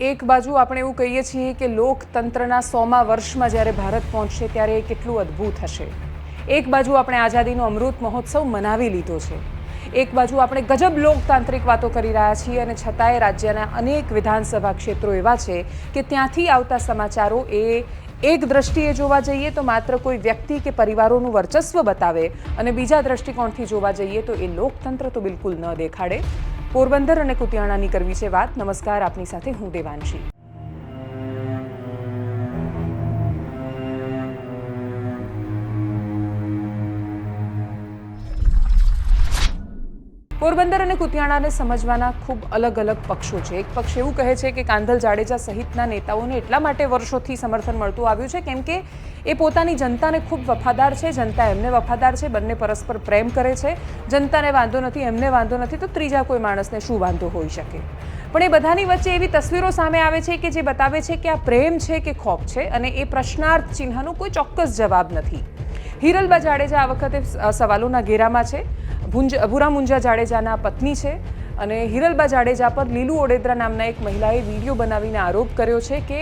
એક બાજુ આપણે એવું કહીએ છીએ કે લોકતંત્રના સોમા વર્ષમાં જ્યારે ભારત પહોંચશે ત્યારે એ કેટલું અદ્ભુત હશે. એક બાજુ આપણે આઝાદીનો અમૃત મહોત્સવ મનાવી લીધો છે. એક બાજુ આપણે ગજબ લોકતાંત્રિક વાતો કરી રહ્યા છીએ અને છતાંય રાજ્યના અનેક વિધાનસભા ક્ષેત્રો એવા છે કે ત્યાંથી આવતા સમાચારો એ એક દ્રષ્ટિએ જોવા જઈએ તો માત્ર કોઈ વ્યક્તિ કે પરિવારોનું વર્ચસ્વ બતાવે અને બીજા દ્રષ્ટિકોણથી જોવા જઈએ તો એ લોકતંત્ર તો બિલકુલ ન દેખાડે. પોરબંદર અને કુતિયાણાની કરવી છે વાત. નમસ્કાર આપની સાથે હું દેવાંશી. પોરબંદર અને કુતિયાણાને સમજવાના ખૂબ અલગ અલગ પક્ષો છે. એક પક્ષ એવું કહે છે કે કાંધલ જાડેજા સહિતના નેતાઓને એટલા માટે વર્ષોથી સમર્થન મળતું આવ્યું છે, કેમ કે એ પોતાની જનતાને ખૂબ વફાદાર છે, જનતા એમને વફાદાર છે, બંને પરસ્પર પ્રેમ કરે છે. જનતાને વાંધો નથી, એમને વાંધો નથી, તો ત્રીજા કોઈ માણસને શું વાંધો હોઈ શકે? પણ એ બધાની વચ્ચે એવી તસવીરો સામે આવે છે કે જે બતાવે છે કે આ પ્રેમ છે કે ખોફ છે અને એ પ્રશ્નાર્થ ચિહ્નનો કોઈ ચોક્કસ જવાબ નથી. હિરલબા જાડેજા આ વખતે સવાલોના ઘેરામાં છે. ભૂરા મુંજા જાડેજાના પત્ની છે અને હિરલબા જાડેજા પર લીલુ ઓડેદરા નામના એક મહિલાએ વીડિયો બનાવીને આરોપ કર્યો છે કે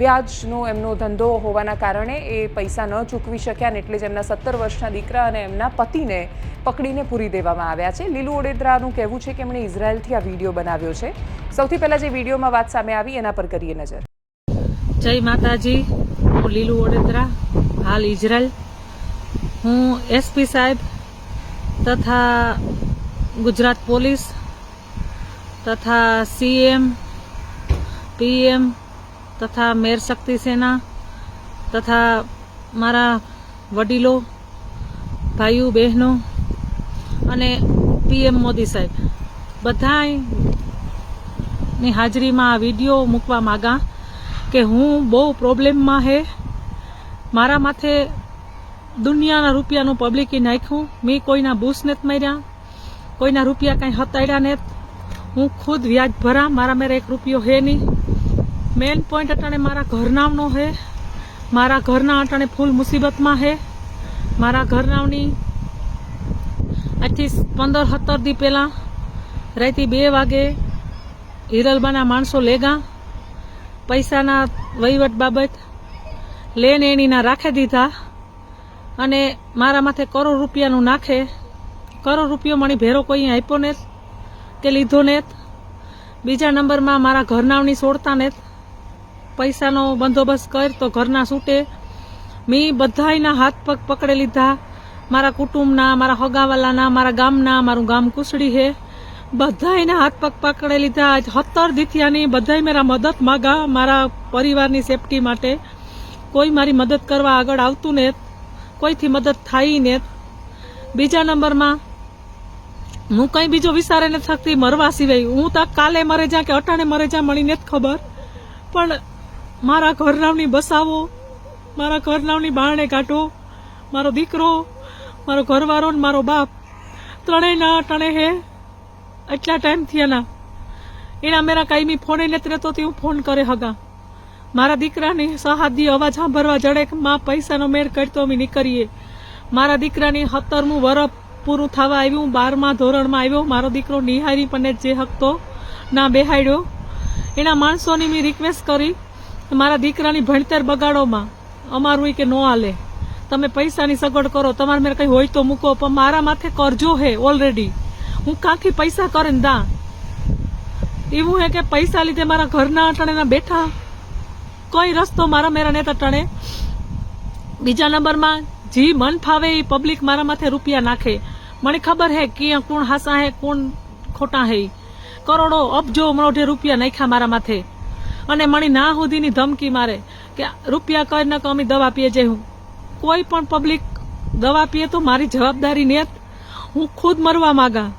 વ્યાજનો એમનો ધંધો હોવાના કારણે એ પૈસા ન ચૂકવી શક્યા ને એટલે જ એમના સત્તર વર્ષના દીકરા અને એમના પતિને પકડીને પૂરી દેવામાં આવ્યા છે. લીલુ ઓડેદરાનું કહેવું છે કે એમણે ઇઝરાયલથી આ વીડિયો બનાવ્યો છે. સૌથી પહેલાં જે વિડીયોમાં વાત સામે આવી એના પર કરીએ નજર. જય માતાજી, હું લીલુ ઓડેદરા, હાલ ઇઝરાયલ હું એસપી સાહેબ તથા ગુજરાત પોલીસ તથા સીએમ, પીએમ તથા મેર શક્તિ સેના તથા મારા વડીલો, ભાઈઓ, બહેનો અને પીએમ મોદી સાહેબ. બધાની હાજરીમાં આ વીડિયો મૂકવા માગા કે હું બહુ પ્રોબ્લેમમાં હે. મારા માથે દુનિયાના રૂપિયાનું પબ્લિકે નાખ્યું. મેં કોઈના બૂસ નથી માર્યા. કોઈના રૂપિયા કાંઈ હતાડ્યા નથી. હું ખુદ વ્યાજ ભરા. મારા મેરે એક રૂપિયો હે નહીં. મેન પોઈન્ટ અટાણે મારા ઘરનાવનો હે. મારા ઘરના અટાણે ફૂલ મુસીબતમાં હે. મારા ઘરનાવની આજથી પંદર સત્તર દી પહેલાં રાતે બે વાગે હિરલબાના માણસો લેગા. પૈસાના વહીવટ બાબત લેન એણીના રાખી દીધા. અને મારા માથે કરોડ રૂપિયાનું નાખે. કરોડ રૂપિયો મળી ભેરો કોઈ આપ્યો ને કે લીધો ને બીજા નંબરમાં મારા ઘરનાવની છોડતા ને પૈસાનો બંદોબસ્ત કર તો ઘરના છૂટે મેં બધાયના હાથ પગ પકડી લીધા. મારા કુટુંબના, મારા હગાવાલાના, મારા ગામના, મારું ગામ કુસડી હે. બધાયના હાથ પગ પકડી લીધા. આજ હત્તર દીથિયાની બધાય મારા મદદ માગા. મારા પરિવારની સેફટી માટે કોઈ મારી મદદ કરવા આગળ આવતું ને કોઈથી મદદ થાય ને બીજા નંબરમાં, હું કંઈ બીજો વિચારે નથી શકતી મરવા સિવાય. હું તો કાલે મરે જ્યાં કે અટાણે મરે જા મળીને જ ખબર. પણ મારા ઘરનાવની બસાવો, મારા ઘરનાવની બારણે કાઢો મારો દીકરો, મારો ઘરવાળો ને મારો બાપ ત્રણેયના અટાણે હે. એટલા ટાઈમથી એના એના મેરા કાયમી ફોને નથી રહેતો હું ફોન કરે હગા. મારા દીકરાની સહાદી અવાજ સાંભળવા જડે માં પૈસાનો મેળ કરતો અમે નીકળીએ. મારા દીકરાની સત્તરમું વરફ પૂરું થવા આવ્યું બારમા ધોરણમાં આવ્યો. મારો દીકરો નિહારી પણ જે હકતો ના બેહાડ્યો. એના માણસોની મેં રિક્વેસ્ટ કરી મારા દીકરાની ભણતર બગાડોમાં અમારું કે ન હાલે. તમે પૈસાની સગવડ કરો. તમારે મેં કંઈ હોય તો મૂકો, પણ મારા માથે કરજો હે ઓલરેડી હું કાંથી પૈસા કરીને દા? એવું હે કે પૈસા લીધે મારા ઘરના અટાણેના બેઠા? કોઈ રસ્તો મારા મેરા નેતા ટણે. બીજા નંબરમાં, જી મન ફાવે એ પબ્લિક મારા માથે રૂપિયા નાખે. મને ખબર હે કે કોણ હાસા હે, કોણ ખોટા હે કરોડો અબજો મોઢે રૂપિયા નાખ્યા મારા માથે. અને મણી ના સુધીની ધમકી મારે કે રૂપિયા કર ન અમે દવા પીએ જે હું. કોઈ પણ પબ્લિક દવા પીએ તો મારી જવાબદારી નેત. હું ખુદ મરવા માગા.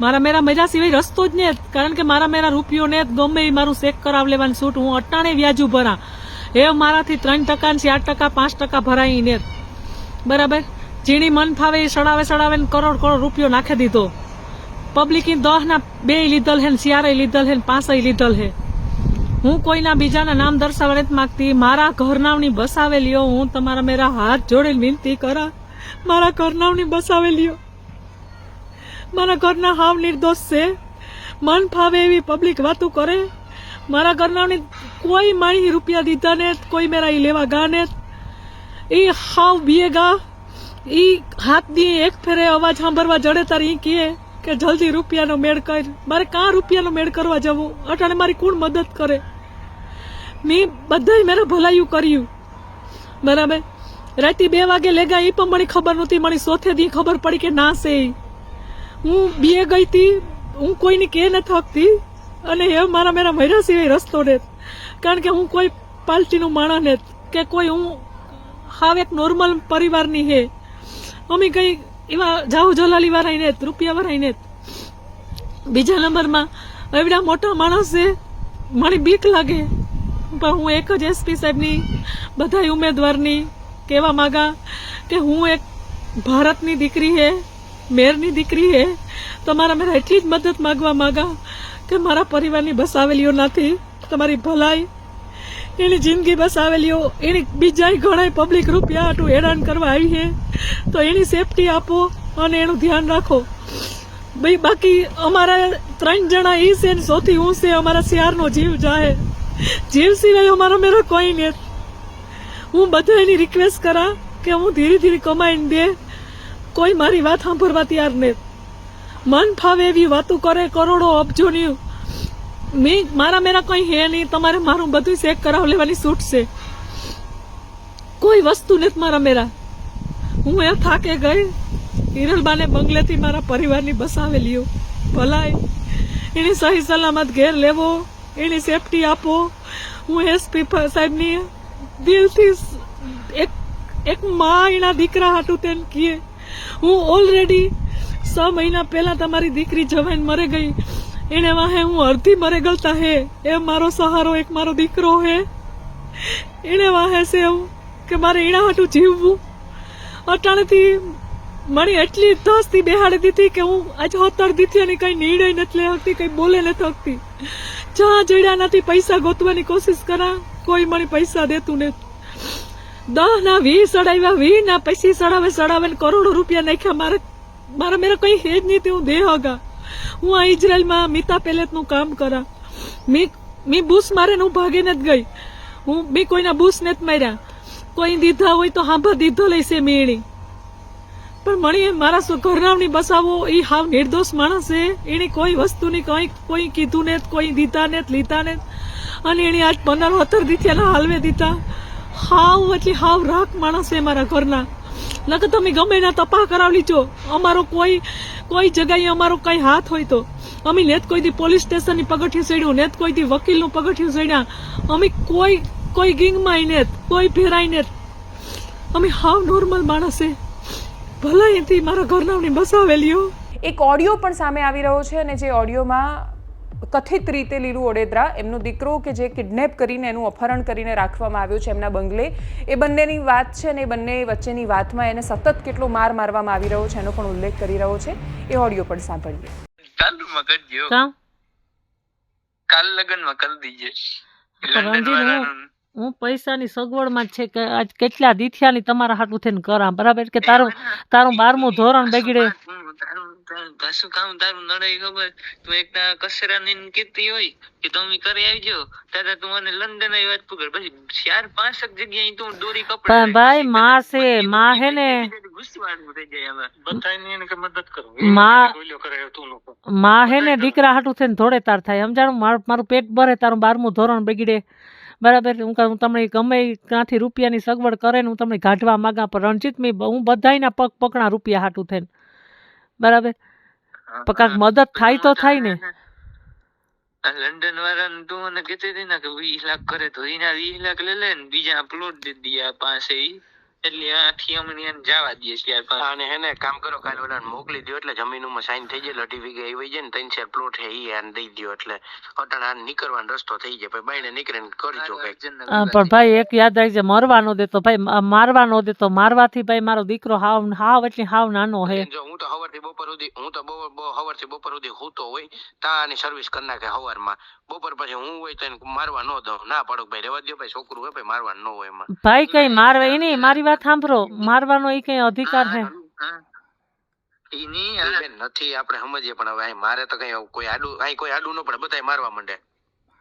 મારા મેરા મજા સિવાય રસ્તો જ ને કારણ કે મારા મેરા રૂપિયો ને ગમે એ મારું ચેક કરાવ લેવાનું છૂટ. હું અટાણે વ્યાજુ ભરા એ મારાથી ત્રણ ટકા ચાર ટકા, પાંચ ટકા ભરાઈ ને. બરાબર? જીણી મન ફાવે એ સડાવે સડાવે ને કરોડ કરોડ રૂપિયો નાખી દીધો. પબ્લિક દહ ના બે લીધલ હે ને લીધલ હે ને લીધલ હે. હું કોઈના બીજાના નામ દર્શાવવા નથી માંગતી. મારા ઘરનાવની બસાવેલીઓ હું. તમારા મેરા હાથ જોડે વિનંતી કરા. મારા ઘરનાવની બસાવેલીઓ મારા ઘરના હાવ નિર્દોષ છે. મન ફાવે એવી પબ્લિક વાતો કરે. મારા ઘરનાની કોઈ માણી રૂપિયા દીધા ને કોઈ મેરા એ લેવા ગા ને. એ હાવ બીએ ગા. એ હાથ દીએ એક ફેરે અવાજ સાંભળવા જડે તારે એ કહે કે જલ્દી રૂપિયાનો મેળ કર. મારે કાં રૂપિયાનો મેળ કરવા જવું? અટાણે મારી કોણ મદદ કરે? મેં બધાય મેરા ભલાયું કર્યું. બરાબર? રાતે બે વાગે લેગા એ પણ મને ખબર નહોતી. મને સોથે દી ખબર પડી કે ના છે. હું બીએ ગઈ હતી હું કોઈને કે ન થકતી, અને એ મારા મેરા મર્યા સિવાય રસ્તો ને. કારણ કે હું કોઈ પાર્ટીનું માણસ ને, કે કોઈ હું હાવ એક નોર્મલ પરિવારની હે. અમે કંઈ એવા જાહુ જલાલી વાળા ને, રૂપિયા વાળા બીજા નંબરમાં, એવડા મોટા માણસ છે, મને બીક લાગે. પણ હું એક જ એસપી સાહેબની બધા ઉમેદવારની કહેવા માંગા કે હું એક ભારતની દીકરી હે. મેરની દીકરી હે તમારા મારા એટલી જ મદદ માંગવા માંગા કે મારા પરિવારની બસાવેલીઓ નથી, તમારી ભલાઈ, એની જિંદગી બસાવેલીઓ એની બીજા ઘણા પબ્લિક રૂપિયા આટલું હેરાન કરવા આવી છે. તો એની સેફટી આપો અને એનું ધ્યાન રાખો. ભાઈ બાકી અમારા ત્રણ જણા ઈ છે ને સૌથી હું છે, અમારા શિયારનો જીવ જાય. જીવ સિવાય અમારો મેરો કોઈ નહીં હું બધાની રિક્વેસ્ટ કરા કે હું ધીરે ધીરે કમાઈને દે. કોઈ મારી વાત સાંભળવા તૈયાર નહીં મન ફાવે એવી વાતો કરે, કરોડો અબજોની. મેં, મારા મેરા કંઈ હે નહીં, તમારે મારું બધું ચેક કરાવ લેવાની છૂટ છે. કોઈ વસ્તુ નથી મારા મેરા. હું એ થાકે ગઈ, હિરલબાને બંગલેથી મારા પરિવારની બસાવેલીઓ ભલાઈ, એની સહી સલામત ઘેર લેવો, એની સેફટી આપો. હું એસપી સાહેબની દિલથી એક એક મા એના દીકરા હાટું તેને કીએ હું ઓલરેડી છ મહિના પહેલા તમારી દીકરી જવાઈને મરે ગઈ. એને વાહે હું અડધી મરે ગલતા હે. એ મારો સહારો એક મારો દીકરો હે. એને વાહે છે એવું કે મારે એના હાટું જીવવું. અટાણેથી મને એટલી ધસથી બેહાડી દીધી કે હું આજે હોતર દીધી અને કંઈ નિર્ણય નથી લઈ શકતી કંઈ બોલે નથી શકતી જ્યાં જડ્યા નથી, પૈસા ગોતવાની કોશિશ કરા. કોઈ મને પૈસા દેતું નથી. દહ ના વી સડાવ્યા વી ના પૈસી સડાવે સડાવે ને કરોડો રૂપિયા નાખ્યા. મારે, મારા મેરા કઈ હેજ નહીં તે હું દેહ હગા હું આ ઇઝરાયલમાં મિતા પેલેટનું કામ કરા. મી મી બુસ મારે ને હું ભાગી જ ગઈ. હું બી કોઈના બુસ ને જ માર્યા. કોઈ દીધા હોય તો હાંભા દીધો લઈશે મેણી. પણ મને મારા ઘરનાવની બસાવો એ હાવ નિર્દોષ માણસ છે એને કોઈ વસ્તુની કંઈ, કોઈ કીધું ને કોઈ દીધા ને લીધા ને અને એને આજ પંદર સત્તર દીથિયાના હાલવે દીધા. હાવ એટલે હાવ રાખ માણસ છે મારા ઘરના. નકર તમે ગમે એના તપા કરાવી લીજો અમારો કોઈ કોઈ જગ્યાએ અમારો કઈ હાથ હોય તો. અમે નેત કોઈ દી પોલીસ સ્ટેશનની પગથિયું ચડ્યું નેત કોઈ દી વકીલનું પગથિયું ચડ્યા. અમે કોઈ કોઈ ગીંગમાં નેત કોઈ ફેરાય નેત અમે હાવ નોર્મલ માણસ ભલે એથી મારા ઘરનાવની બસાવેલીઓ એક ઓડિયો પણ સામે આવી રહ્યો છે અને જે ઓડિયોમાં કથિત રીતે લીલુ ઓડેદરા એમનો દીકરો કે જે કિડનેપ કરીને એનું અપહરણ કરીને રાખવામાં આવ્યું છે એમના બંગલે. એ બંનેની વાત છે અને એ બંને વચ્ચેની વાતમાં એને સતત કેટલો માર મારવામાં આવી રહ્યો છે એનો પણ ઉલ્લેખ કરી રહ્યો છે. એ ઓડિયો પણ સાંભળીએ. કાલ લગનમાં કરી દીજે. રણજીત, હું- પૈસાની સગવડમાં જ છે કે આજ કેટલા દીથિયાની તમારા હાટું થઈને કરા બરાબર? કે તારું તારું બારમું ધોરણ બગડે કશું કામ તારું નડે ખબર? તું એકના કસરા ની કીધી હોય કે તમે કરી આવજો તારા તું મને લંડન આવી વાત પકડ પછી ચાર પાંચક જગ્યાએ તું દોરી કપડા પણ ભાઈ માં છે માં હે ને ગુસ્સવાનું થઈ જાય હવે બધાયની એને કે મદદ કરો. માં બોલ્યો કરે તું લોકો. માં હે ને દીકરા હાટું થઈને થોડે તાર થાય. સમજાણું? મારું મારું પેટ ભરે તારું બારમું ધોરણ બગડે. બરાબર? હું કહું તમને ગમે ક્યાંથી રૂપિયાની સગવડ કરે ને હું તમને કાઢવા માંગા પણ રણજીત મેં હું બધાયના પગ પકડા રૂપિયા હાટું થઈને. બરાબર? પણ કાંક મદદ થાય તો થાય ને. લંડન વાળાને તું મને કહેતી હતી ને કે વીસ લાખ કરે તો એના વીસ લાખ લઈ લે ને બીજા પ્લોટ દે દિયા પાસે ઈ. એટલે આથી અમને એને જવા દઈએ પાંચ અને હેને કામ કરો કાલે ઓલા મોકલી દો એટલે જમીનમાં સાઈન થઈ જાય સર્ટિફિકેટ આવી જાય ને ત્રણ ચાર પ્લોટ હે ઈ આને દઈ દો એટલે અટાણે આને નીકળવાનો રસ્તો થઈ જાય ભાઈ બાઈને નીકળીને કરજો કંઈક. પણ ભાઈ એક યાદ રાખજે મરવાનો દેતો ભાઈ મારવાનો દે તો મારવાથી ભાઈ મારો દીકરો હાવ હાવ એટલે હાવ નાનો હે. જો હું તો હવારથી બપોર સુધી હું તો બહુ બહુ હવારથી બપોર સુધી હૂતો હોય તા આની સર્વિસ કરી નાખે હવારમાં. બપોર પછી હું હોય તો એને મારવા ન દઉં. ના પાડો ભાઈ રેવા દો ભાઈ છોકરું હોય ભાઈ મારવા ન હોય એમાં. ભાઈ કઈ મારવા એની મારી વાત સાંભળો. મારવાનો એ કઈ અધિકાર. ઈ ઈ બેન નથી આપણે સમજીએ પણ હવે મારે તો કઈ કોઈ આડું અહીં કોઈ આડું ન પડે બધાય મારવા માંડે.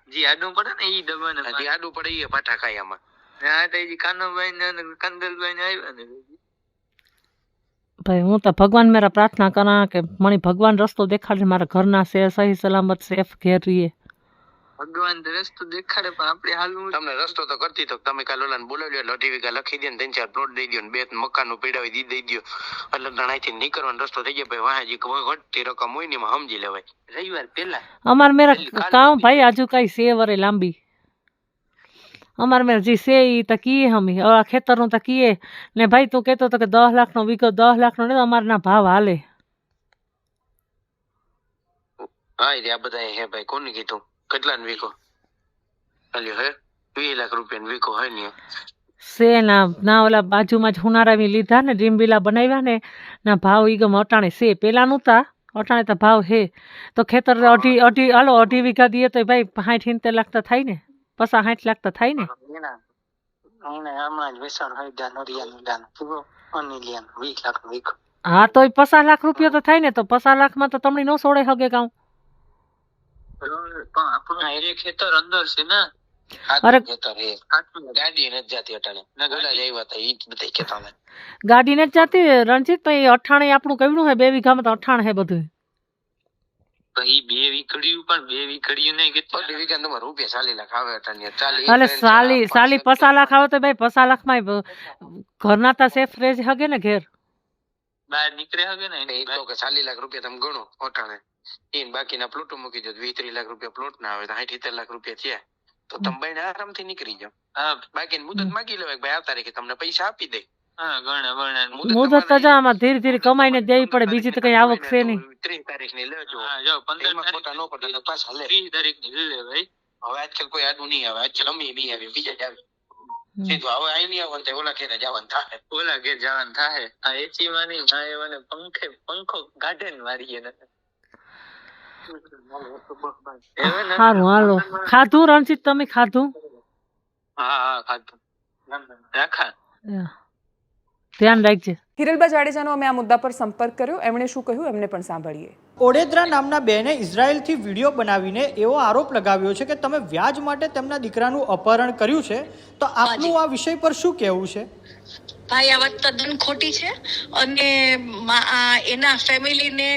જી આડું પડે ને ઈ દબાણ હજી આડું પડે એ પાઠા ખાય આમાં. હા તો ઈ કાનુભાઈ ને કંદલભાઈ ને આવ્યા ને ભાઈ હું તો ભગવાન મેરા પ્રાર્થના કરા કે મને ભગવાન રસ્તો દેખાડે મારા ઘરના છે સહી સલામત સેફ ઘેર રહીએ. ભગવાન રસ્તો દેખાડે પણ આપણે હાલવું તમને રસ્તો તો કરતી તો તમે કાલ ઓલાને બોલાવી લો અઢી વીઘા લખી દે ને ત્રણ ચાર પ્લોટ દઈ દો ને બે મકાન પીડાવી દી દઈ દો એટલે ગણાયથી નીકળવાનો રસ્તો થઈ જાય ભાઈ વાહ જે ઘટતી રકમ હોય ને એમાં સમજી લેવાય. રવિવાર પેલા અમાર મેરા કામ ભાઈ આજુ કઈ છે વરે લાંબી? અમાર મેં જી છે એ તો કીએ હમી આ ખેતરનું તો કીએ. ને ભાઈ તું કહેતો તો કે દસ લાખનો વીઘો દસ લાખનો ને અમારના ભાવ હાલે. હા એ આ બધા હે ભાઈ કોને કીધું? કેટલા ને વીકો હાલ્યો હે? વીસ લાખ રૂપિયા ને વીકો હોય ને છે ના ના ઓલા બાજુમાં જ હુનારાવી લીધા ને ડ્રીમ વિલા બનાવ્યા ને ના ભાવ ઈ ગમ અટાણે છે. પેલાનું તા અટાણે તો ભાવ હે તો ખેતર અઢી અઢી હાલો અઢી વીઘા દઈએ તો ભાઈ સાઠ સિત્તેર લાખ તો થાય ને પસા સાઠ લાખ તો થાય ને. લાખ હા તો પચાસ લાખ રૂપિયા તો થાય ને તો પચાસ લાખમાં તો તમને નો સોડે હગે કાઉ પણ આપણું એ ખેતર અંદર છે ને ગાડી નથી જાતી રણજીત ભાઈ અઠાણે આપણું કેવડું હે બે વીઘામાં તો અઠાણ હે બધું. ઘરના તા સેફ રેજ હગે ને ઘેર. બહાર નીકળે હગે ને એ તો કે ચાલી લાખ રૂપિયા તમે ગણો અટાણે. ઈને બાકીના પ્લોટો મૂકી દો વીસ ત્રીસ લાખ રૂપિયા પ્લોટ ના આવે તો સાઠ સિત્તેર લાખ રૂપિયા થયા તો તમે બહેને આરામથી નીકળી જાઓ. હા. બાકી મુદત માગી લેવાય ભાઈ આ તારીખે તમને પૈસા આપી દે. હા ગણે ગણે મુદત તો તમારે આમાં ધીરે ધીરે કમાઈને દેવી પડે બીજી તો કઈ આવક છે નહીં. ત્રીસ તારીખની લેજો જો પંદર ખોટા નો પડે પાછા લે. ત્રીસ તારીખની લે ભાઈ. હવે આજકાલ કોઈ આડું નહીં આવે આજકાલ અમે નહીં આવી બીજા જ આવે. સીધું હવે અહીં નહીં આવવાનું ઓલા ખેરે જવાનું થાય ઓલા ઘેર જવાનું થાય આ એચી માની માએ મને પંખે પંખો ગાઢે ને. મારીએ ને? એવું સારું હાલો. ખાધું રણજીત તમે ખાધું? હા હા ખાધું. રાખા. ધ્યાન રાખજે. હિરલબા જાડેજાનો અમે આ મુદ્દા પર સંપર્ક કર્યો. એમણે શું કહ્યું? એમને પણ સાંભળીએ. ઓડેદરા નામના બેને ઇઝરાયલથી વીડિયો બનાવીને એવો આરોપ લગાવ્યો છે કે તમે વ્યાજ માટે તેમના દીકરાનું અપહરણ કર્યું છે. તો આપનું આ વિષય પર શું કહેવું છે? ભાઈ આ વાત તદ્દન ખોટી છે અને આ એના ફેમિલીને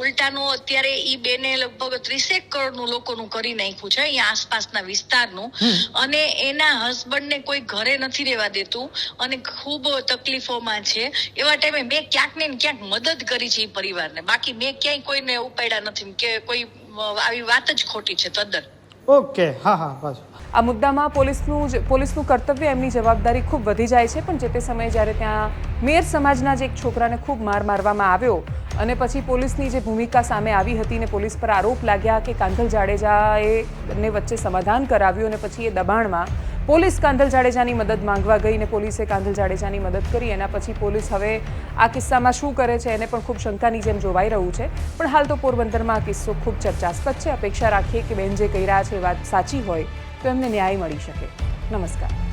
ઉલટાનો ઉલટાનું અત્યારે ઈ બેને લગભગ ત્રીસેક કરોડનું લોકોનું કરી નાખ્યું છે અહીંયા આસપાસના વિસ્તારનું. અને એના હસબન્ડને કોઈ ઘરે નથી રહેવા દેતું અને ખૂબ તકલીફોમાં છે. એવા ટાઈમે મેં ક્યાંક ને ક્યાંક મદદ કરી છે એ પરિવારને. બાકી મેં ક્યાંય કોઈને ઉપાડ્યા નથી કે કોઈ આવી વાત જ ખોટી છે તદ્દન. ઓકે, હા હા બસ આ મુદ્દામાં પોલીસનું પોલીસનું કર્તવ્ય એમની જવાબદારી ખૂબ વધી જાય છે, પણ જે તે સમયે જ્યારે ત્યાં મેર સમાજના જ એક છોકરાને ખૂબ માર મારવામાં આવ્યો અને પછી પોલીસની જે ભૂમિકા સામે આવી હતી ને પોલીસ પર આરોપ લાગ્યા કે કાંધલ જાડેજાએ બંને વચ્ચે સમાધાન કરાવ્યું અને પછી એ દબાણમાં પોલીસ કાંધલ જાડેજાની મદદ માંગવા ગઈ અને પોલીસે કાંધલ જાડેજાની મદદ કરી. એના પછી પોલીસ હવે આ કિસ્સામાં શું કરે છે એને પણ ખૂબ શંકાની જેમ જોવાઈ રહ્યું છે. પણ હાલ તો પોરબંદરમાં આ કિસ્સો ખૂબ ચર્ચાસ્પદ છે. અપેક્ષા રાખીએ કે બેન જે કહી રહ્યા છે વાત સાચી હોય તો એમને ન્યાય મળી શકે. નમસ્કાર.